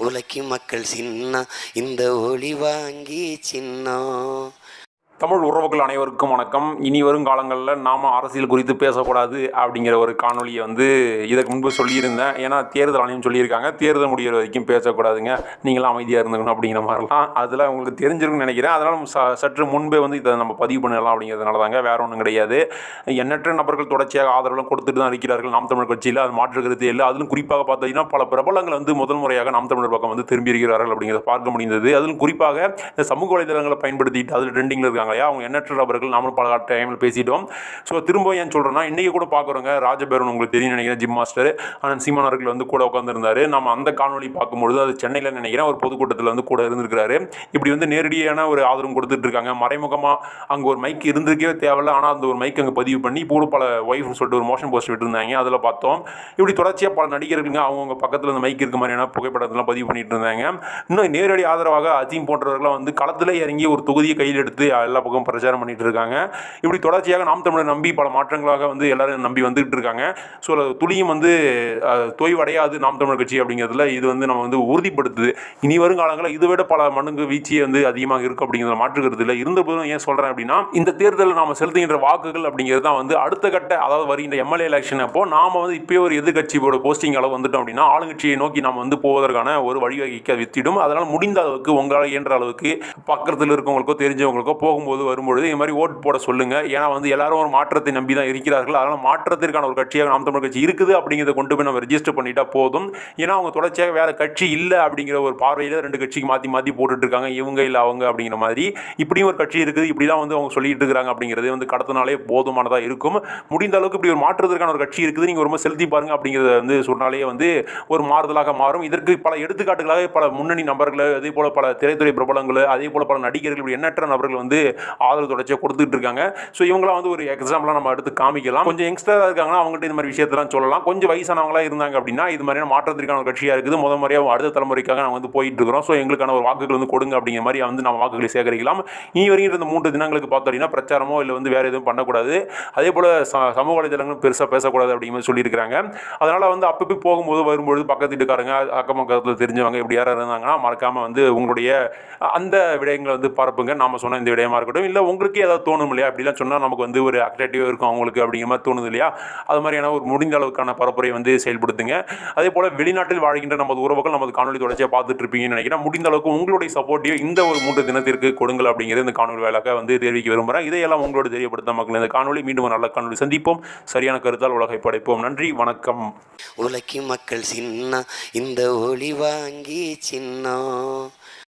உலகி மக்கள் சின்ன இந்த ஒளி வாங்கி சின்னம் தமிழ் உறவுகள் அனைவருக்கும் வணக்கம். இனி வரும் காலங்களில் நாம் அரசியல் குறித்து பேசக்கூடாது அப்படிங்கிற ஒரு காணொலியை வந்து இதற்கு முன்பு சொல்லியிருந்தேன். ஏன்னா தேர்தல் ஆணையம் சொல்லியிருக்காங்க. தேர்தல் முடிகிற வரைக்கும் பேசக்கூடாதுங்க. நீங்களாம் அமைதியாக இருந்துக்கணும் அப்படிங்கிற மாதிரிலாம் அதில் உங்களுக்கு தெரிஞ்சிருக்கும்னு நினைக்கிறேன். அதனால் ச சற்று முன்பே வந்து இதை நம்ம பதிவு பண்ணலாம் அப்படிங்கிறதுனால தாங்க வேற ஒன்றும் கிடையாது. எண்ணற்ற நபர்கள் தொடர்ச்சியாக ஆதரவுலாம் கொடுத்துட்டு தான் இருக்கிறார்கள் நாம் தமிழர் கட்சியில். அது மாற்று கருத்து இல்லை. அதிலும் குறிப்பாக பார்த்தீங்கன்னா பல பிரபலங்கள் வந்து முதல் முறையாக நாம் தமிழர் பக்கம் வந்து திரும்பி இருக்கிறார்கள் அப்படிங்கிறத பார்க்க முடிந்தது. அதிலும் குறிப்பாக இந்த சமூக வலைதளங்களை பயன்படுத்திட்டு அதில் ட்ரெண்டிங்கில் இருக்காங்க. இல்லையா அவங்க எண்ணற்ற நபர்கள் நாமளும் பல டைமில் பேசிட்டோம். ஸோ திரும்ப ஏன் சொல்கிறேன்னா இன்றைக்கி கூட பார்க்குறோங்க ராஜபேரன் உங்களுக்கு தெரியும் நினைக்கிறேன் ஜிம் மாஸ்டர் ஆனால் சீமான் அவர்கள் வந்து கூட உட்காந்துருந்தாரு நம்ம அந்த காணொலி பார்க்கும்பொழுது அது சென்னையில் நினைக்கிறேன் ஒரு பொதுக்கூட்டத்தில் வந்து கூட இருந்திருக்கிறாரு. இப்படி வந்து நேரடியான ஒரு ஆதரவு கொடுத்துட்டு இருக்காங்க. மறைமுகமாக அங்கே ஒரு மைக் இருந்திருக்கவே தேவையில்ல. ஆனால் அந்த ஒரு மைக் அங்கே பதிவு பண்ணி இப்போ கூட பல ஒய்ஃப்னு சொல்லிட்டு ஒரு மோஷன் போஸ்ட் விட்டுருந்தாங்க. அதில் பார்த்தோம். இப்படி தொடர்ச்சியாக பல நடிகர்களுங்க அவங்கவுங்க பக்கத்தில் அந்த மைக் இருக்க மாதிரியான புகைப்படத்தெல்லாம் பதிவு பண்ணிட்டு இருந்தாங்க. இன்னும் நேரடி ஆதரவாக அஜீம் போன்றவர்கள்லாம் வந்து களத்தில் இறங்கி ஒரு தொகுதியை கையில் எடுத்து எல்லா பக்கம் பிரச்சாரம் பண்ணிட்டு இருக்காங்க. இப்படி தொடர்ச்சியாக நாம் தமிழர் நம்பி பல மாற்றங்களாக வந்து எல்லாரும் நம்பி வந்துகிட்டு இருக்காங்க. ஸோ துளியும் வந்து தொய்வடையாது நாம் தமிழர் கட்சி அப்படிங்கிறதுல இது வந்து நம்ம வந்து உறுதிப்படுத்துது. இனி வரும் காலங்களில் இதை விட பல மடங்கு வீழ்ச்சி வந்து அதிகமாக இருக்கும் அப்படிங்கிறத மாற்றுக்கிறது இல்லை. இருந்த போதும் ஏன் சொல்கிறேன் அப்படின்னா இந்த தேர்தலில் நாம் செலுத்துகின்ற வாக்குகள் அப்படிங்கிறது தான் வந்து அடுத்த கட்ட அதாவது வருகின்ற எம்எல்ஏ எலெக்ஷன் அப்போ நாம வந்து இப்போயே ஒரு எதிர்கட்சியோட போஸ்டிங் அளவு வந்துட்டோம் அப்படின்னா ஆளுங்கட்சியை நோக்கி நாம் வந்து போவதற்கான ஒரு வழிவகைக்க வித்திடும். அதனால் முடிந்த அளவுக்கு உங்களால் இயன்ற அளவுக்கு பக்கத்தில் இருக்கவங்களுக்கோ தெரிஞ்சவங்களுக்கோ போகும்போது வரும்பொழுது இது மாதிரி ஓட்டு போட சொல்லுங்க. ஏன்னா வந்து எல்லாரும் ஒரு மாற்றத்தை நம்பி தான் இருக்கிறார்கள். அதனால் மாற்றத்திற்கான ஒரு கட்சியாக நாம் தமிழ் கட்சி இருக்குது. அப்படிங்கிறத கொண்டு போய் நம்ம ரெஜிஸ்டர் பண்ணிட்டா போதும். ஏன்னா அவங்க தொடர்ச்சியாக வேற கட்சி இல்லை அப்படிங்கிற ஒரு பார்வையில் ரெண்டு கட்சிக்கு மாற்றி மாற்றி போட்டுட்டு இருக்காங்க. இவங்க இல்லை அவங்க அப்படிங்கிற மாதிரி. இப்படியும் ஒரு கட்சி இருக்குது. இப்படி தான் வந்து அவங்க சொல்லிட்டு இருக்கிறாங்க அப்படிங்கிறது வந்து கடத்தினாலே போதுமானதாக இருக்கும். முடிந்த அளவுக்கு இப்படி ஒரு மாற்றுறதுக்கான ஒரு கட்சி இருக்குது. நீங்கள் ரொம்ப செலுத்தி பாருங்க அப்படிங்கிறத வந்து சொன்னாலே வந்து ஒரு மாறுதலாக மாறும். இதற்கு பல எடுத்துக்காட்டுகளாக பல முன்னணி நபர்கள் அதே போல் பல திரைத்துறை பிரபலங்கள் அதே போல் பல நடிகர்கள் இப்படி எண்ணற்ற நபர்கள் வந்து ஆதரவு தொடர்ச்சியாக கொடுத்துட்டு இருக்காங்க. ஸோ இவங்களாம் வந்து ஒரு எக்ஸாம்பிளாக நம்ம எடுத்து காமிக்கலாம். கொஞ்சம் யங்ஸ்டராக இருக்காங்கன்னா அவங்ககிட்ட இந்த மாதிரி விஷயத்தெல்லாம் சொல்லலாம். கொஞ்சம் வயசானவங்களா இருந்தாங்க அப்படின்னா இது மாதிரியான மாற்றத்திற்கான ஒரு கட்சியாக இருக்குது. முத முறையாக அடுத்த தலைமுறைக்காக நாங்கள் வந்து போயிட்டு இருக்கிறோம். ஸோ எங்களுக்கான ஒரு வாக்குகள் வந்து கொடுங்க அப்படிங்கிற மாதிரி வந்து நம்ம வாக்குகளை சேகரிக்கலாம். இனி வரைக்கும் இந்த மூன்று தினங்களுக்கு பார்த்தோம் அப்படின்னா பிரச்சாரமோ இல்லை வந்து வேறு எதுவும் பண்ணக்கூடாது. அதே போல் ச- சமூக வலைதளங்களும் பெருசாக பேசக்கூடாது அப்படிங்கிற மாதிரி சொல்லியிருக்கிறாங்க. அதனால் வந்து அப்பப்போ போகும்போது வரும்பொழுது பக்கத்து வீட்டுக்காரங்க அக்கம் பக்கத்தில் தெரிஞ்சவங்க இப்படி யாராவது இருந்தாங்கன்னா மறக்காமல் வந்து உங்களுடைய அந்த விடயங்களை வந்து பரப்புங்க. நாம் சொன்ன இந்த விடயமா இருக்கட்டும் இல்லை உங்களுக்கே ஏதாவது தோணும் இல்லையா? அப்படிலாம் சொன்னால் நமக்கு வந்து ஒரு அட்ராக்டிவாக இருக்கும் அவங்களுக்கு அப்படிங்கிற மாதிரி தோணுது இல்லையா? அது மாதிரியான ஒரு முடிந்த அளவுக்கான பரப்புரை வந்து செயல்படுத்துங்க. அதே போல் வெளிநாட்டில் வாழ்கின்ற நமது உறவுகள் நமது காணொலி தொடர்ச்சியாக பார்த்துட்டு இருப்பீங்கன்னு நினைக்கிறேன். முடிந்த அளவுக்கு உங்களுடைய சப்போர்ட்டையும் இந்த ஒரு மூன்று தினத்திற்கு கொடுங்கள் அப்படிங்கிறது இந்த காணொலி வேலைக்காக வந்து தெரிவிக்க விரும்புகிறேன் இதையெல்லாம் உங்களோட தெரியப்படுத்த மக்கள் இந்த காணொலி மீண்டும் ஒரு நல்ல காணொலி சந்திப்போம். சரியான கருத்தால் உலகை படைப்போம். நன்றி வணக்கம். உலகி மக்கள் சின்ன இந்த ஒளி வாங்கி சின்ன.